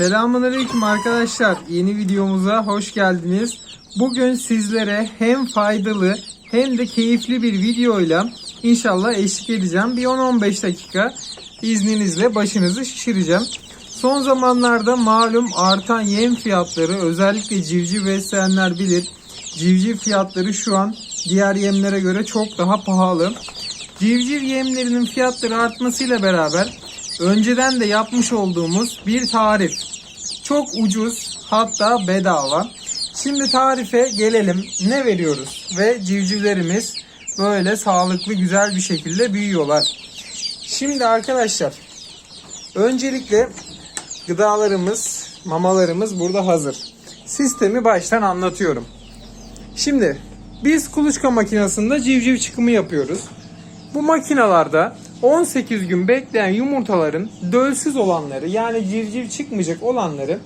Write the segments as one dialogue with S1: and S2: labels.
S1: Selamünaleyküm arkadaşlar. Yeni videomuza hoş geldiniz. Bugün sizlere hem faydalı hem de keyifli bir videoyla inşallah eşlik edeceğim. Bir 10-15 dakika izninizle başınızı şişireceğim. Son zamanlarda malum artan yem fiyatları özellikle civciv besleyenler bilir. Civciv fiyatları şu an diğer yemlere göre çok daha pahalı. Civciv yemlerinin fiyatları artmasıyla beraber önceden de yapmış olduğumuz bir tarif. Çok ucuz hatta bedava. Şimdi tarife gelelim. Ne veriyoruz? Ve civcivlerimiz böyle sağlıklı güzel bir şekilde büyüyorlar. Şimdi arkadaşlar öncelikle gıdalarımız, mamalarımız burada hazır. Sistemi baştan anlatıyorum. Şimdi biz kuluçka makinesinde civciv çıkımı yapıyoruz. Bu makinalarda 18 gün bekleyen yumurtaların dölsüz olanları yani civciv çıkmayacak olanları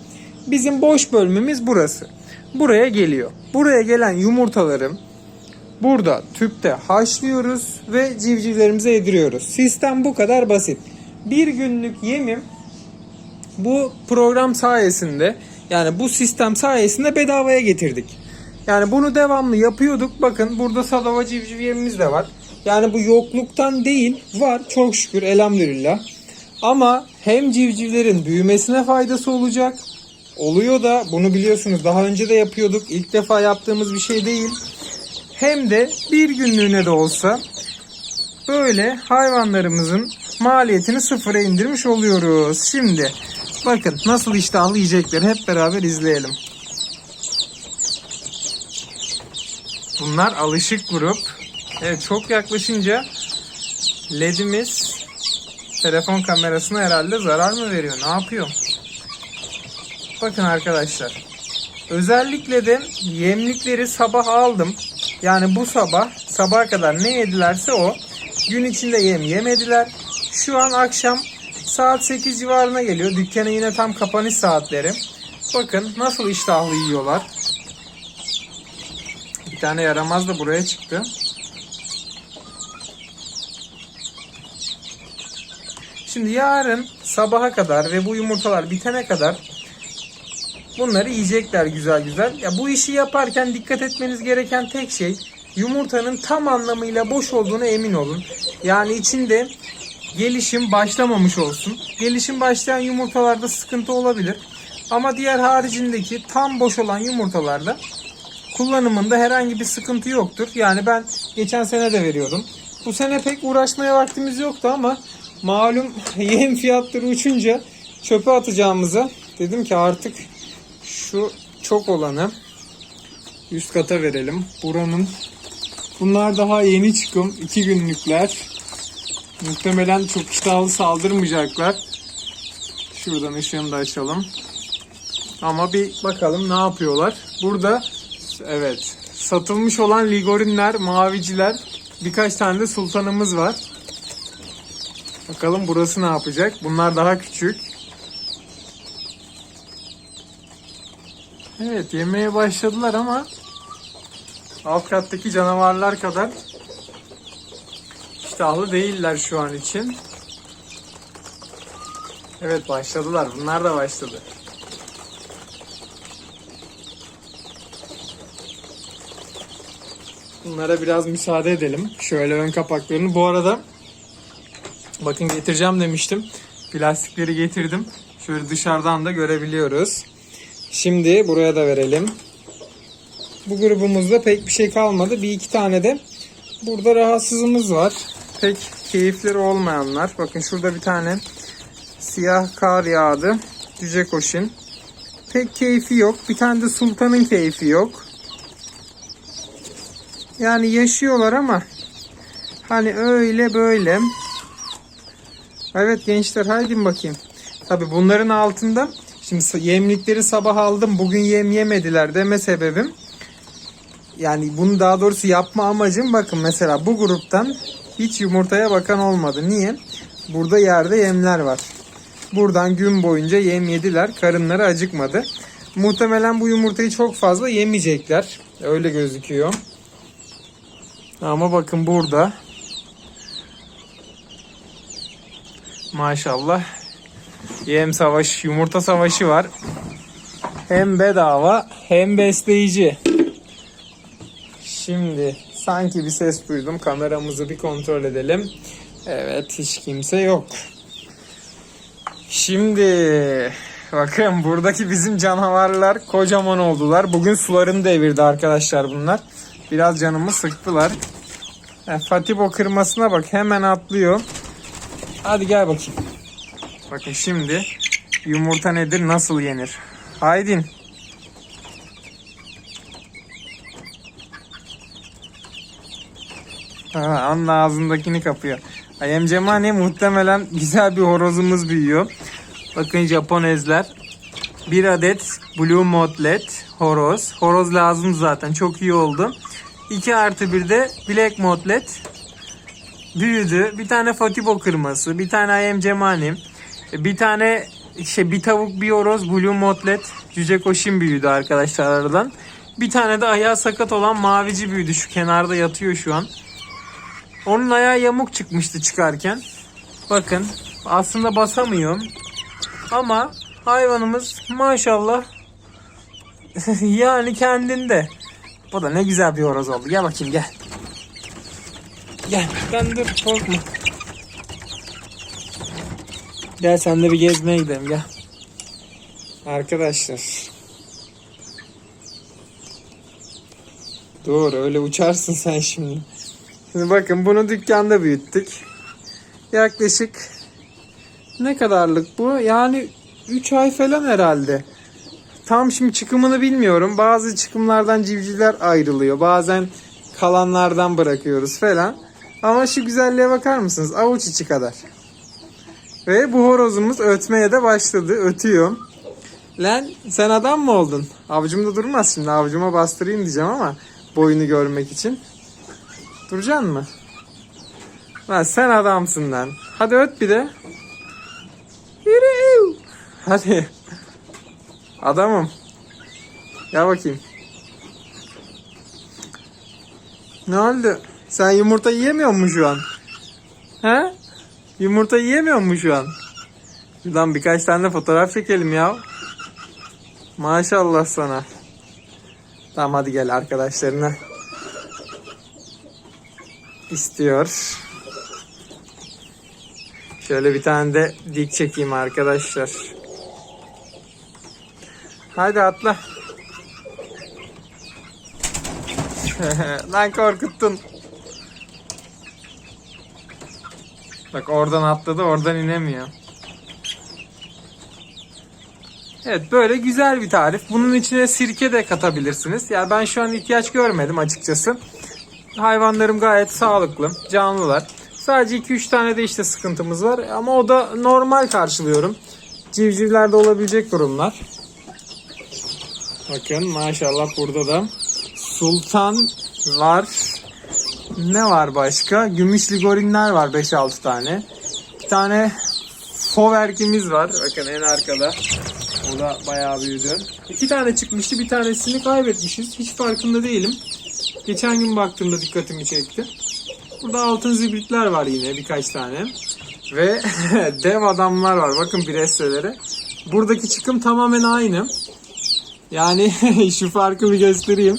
S1: bizim boş bölmemiz burası. Buraya geliyor. Buraya gelen yumurtaları burada tüpte haşlıyoruz ve civcivlerimize yediriyoruz. Sistem bu kadar basit. Bir günlük yemim bu program sayesinde yani bu sistem sayesinde bedavaya getirdik. Yani bunu devamlı yapıyorduk. Bakın burada sadava civciv yemimiz de var. Yani bu yokluktan değil var çok şükür elhamdülillah. Ama hem civcivlerin büyümesine faydası olacak. Oluyor da bunu biliyorsunuz daha önce de yapıyorduk. İlk defa yaptığımız bir şey değil. Hem de bir günlüğüne de olsa böyle hayvanlarımızın maliyetini sıfıra indirmiş oluyoruz. Şimdi bakın nasıl iştahlı yiyecekleri hep beraber izleyelim. Bunlar alışık grup. Evet çok yaklaşınca ledimiz telefon kamerasına herhalde zarar mı veriyor? Ne yapıyor? Bakın arkadaşlar. Özellikle de yemlikleri sabah aldım. Yani bu sabah sabaha kadar ne yedilerse o. Gün içinde yem yemediler. Şu an akşam saat 8 civarına geliyor. Dükkanı yine tam kapanış saatleri. Bakın nasıl iştahlı yiyorlar. Bir tane yaramaz da buraya çıktı. Şimdi yarın sabaha kadar ve bu yumurtalar bitene kadar bunları yiyecekler güzel güzel. Ya bu işi yaparken dikkat etmeniz gereken tek şey yumurtanın tam anlamıyla boş olduğunu emin olun. Yani içinde gelişim başlamamış olsun. Gelişim başlayan yumurtalarda sıkıntı olabilir. Ama diğer haricindeki tam boş olan yumurtalarda kullanımında herhangi bir sıkıntı yoktur. Yani ben geçen sene de veriyordum. Bu sene pek uğraşmaya vaktimiz yoktu ama malum yem fiyatları uçunca çöpe atacağımıza dedim ki artık şu çok olanı üst kata verelim. Buranın bunlar daha yeni çıkım. iki günlükler. Muhtemelen çok iştahlı saldırmayacaklar. Şuradan ışığını da açalım. Ama bir bakalım ne yapıyorlar. Burada evet satılmış olan ligorinler, maviciler birkaç tane de sultanımız var. Bakalım burası ne yapacak? Bunlar daha küçük. Evet yemeye başladılar ama alt kattaki canavarlar kadar iştahlı değiller şu an için. Evet başladılar. Bunlar da başladı. Bunlara biraz müsaade edelim. Şöyle ön kapaklarını. Bu arada bakın getireceğim demiştim. Plastikleri getirdim. Şöyle dışarıdan da görebiliyoruz. Şimdi buraya da verelim. Bu grubumuzda pek bir şey kalmadı. Bir iki tane de burada rahatsızımız var. Pek keyifleri olmayanlar. Bakın şurada bir tane siyah kar yağdı. Cüce koşin. Pek keyfi yok. Bir tane de sultanın keyfi yok. Yani yaşıyorlar ama hani öyle böyle. Evet gençler haydi bakayım. Tabi bunların altında şimdi yemlikleri sabah aldım bugün yem yemediler deme sebebim. Yani bunu daha doğrusu yapma amacım bakın mesela bu gruptan hiç yumurtaya bakan olmadı. Niye? Burada yerde yemler var. Buradan gün boyunca yem yediler. Karınları acıkmadı. Muhtemelen bu yumurtayı çok fazla yemeyecekler. Öyle gözüküyor. Ama bakın burada maşallah Yem savaşı, yumurta savaşı var. Hem bedava hem besleyici. Şimdi sanki bir ses duydum. Kameramızı bir kontrol edelim. Evet hiç kimse yok. Şimdi bakın buradaki bizim canavarlar kocaman oldular. Bugün sularını devirdi arkadaşlar bunlar. Biraz canımı sıktılar. Ha, Fatibo kırmasına bak hemen atlıyor. Hadi gel bakayım. Bakın şimdi yumurta nedir nasıl yenir. Haydin. Ha, Anla ağzındakini kapıyor. Ayem Cemani muhtemelen güzel bir horozumuz büyüyor. Bakın Japonezler. Bir adet Blue Motlet horoz. Horoz lazım zaten çok iyi oldu. 2 artı bir de Black Motlet büyüdü. Bir tane Fatibo kırması, bir tane Ayem Cemani, bir tane şey bir tavuk bir horoz Blue Motlet Cüce Koşin büyüdü arkadaşlar aradan. Bir tane de ayağı sakat olan mavici büyüdü. Şu kenarda yatıyor şu an. Onun ayağı yamuk çıkmıştı çıkarken. Bakın aslında basamıyor. Ama hayvanımız maşallah yani kendinde. Bu da ne güzel bir horoz oldu. Gel bakayım gel. Gel sen dur korkma. Gel sen de bir gezmeye gidelim gel. Arkadaşlar. Dur öyle uçarsın sen şimdi. Şimdi bakın bunu dükkanda büyüttük. Yaklaşık ne kadarlık bu? Yani 3 ay falan herhalde. Tam şimdi çıkımını bilmiyorum. Bazı çıkımlardan civcivler ayrılıyor. Bazen kalanlardan bırakıyoruz falan. Ama şu güzelliğe bakar mısınız? Avuç içi kadar. Ve bu horozumuz ötmeye de başladı. Ötüyor. Lan sen adam mı oldun? Avcumda durmaz şimdi. Avcuma bastırayım diyeceğim ama boyunu görmek için. Duracaksın mı? Lan sen adamsın lan. Hadi öt bir de. Yürü. Hadi. Adamım. Gel bakayım. Ne oldu? Sen yumurta yiyemiyor musun şu an? He? Yumurta yiyemiyor musun şu an? Şuradan birkaç tane fotoğraf çekelim ya. Maşallah sana. Tamam hadi gel arkadaşlarına. istiyor. Şöyle bir tane de dik çekeyim arkadaşlar. Hadi atla. Lan korkuttun. Bak oradan atladı oradan inemiyor. Evet böyle güzel bir tarif. Bunun içine sirke de katabilirsiniz. Yani ben şu an ihtiyaç görmedim açıkçası. Hayvanlarım gayet sağlıklı, canlılar. Sadece 2-3 tane de işte sıkıntımız var ama o da normal karşılıyorum. Civcivlerde olabilecek durumlar. Bakın maşallah burada da sultan var. Ne var başka? Gümüş ligorinler var 5-6 tane. Bir tane foverkimiz var. Bakın en arkada. O da bayağı büyüdü. İki tane çıkmıştı. Bir tanesini kaybetmişiz. Hiç farkında değilim. Geçen gün baktığımda dikkatimi çekti. Burada altın zibritler var yine birkaç tane. Ve dev adamlar var. Bakın presselere. Buradaki çıkım tamamen aynı. Yani şu farkı bir göstereyim.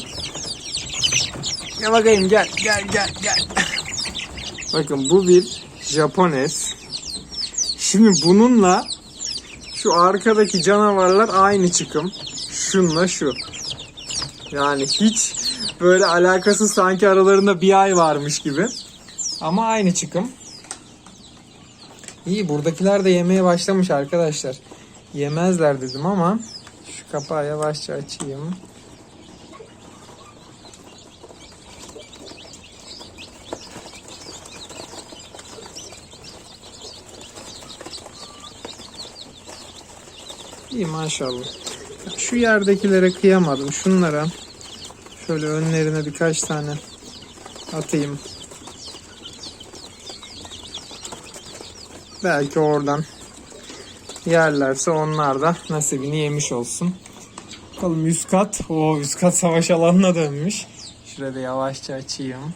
S1: Gel bakayım gel gel gel gel. Bakın bu bir Japones. Şimdi bununla şu arkadaki canavarlar aynı çıkım. Şunla şu. Yani hiç böyle alakası sanki aralarında bir ay varmış gibi. Ama aynı çıkım. İyi buradakiler de yemeye başlamış arkadaşlar. Yemezler dedim ama şu kapağı yavaşça açayım. İyi maşallah. Şu yerdekilere kıyamadım. Şunlara şöyle önlerine birkaç tane atayım. Belki oradan yerlerse onlar da nasibini yemiş olsun. Bakalım üst kat. O üst kat savaş alanına dönmüş. Şurada yavaşça açayım.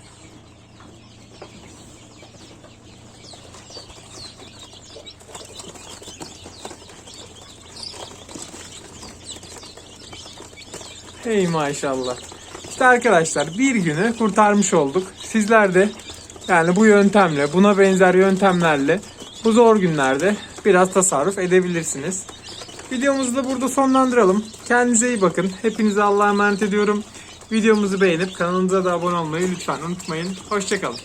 S1: Hey maşallah. İşte arkadaşlar bir günü kurtarmış olduk. Sizler de yani bu yöntemle, buna benzer yöntemlerle bu zor günlerde biraz tasarruf edebilirsiniz. Videomuzu da burada sonlandıralım. Kendinize iyi bakın. Hepinize Allah'a emanet ediyorum. Videomuzu beğenip kanalımıza da abone olmayı lütfen unutmayın. Hoşçakalın.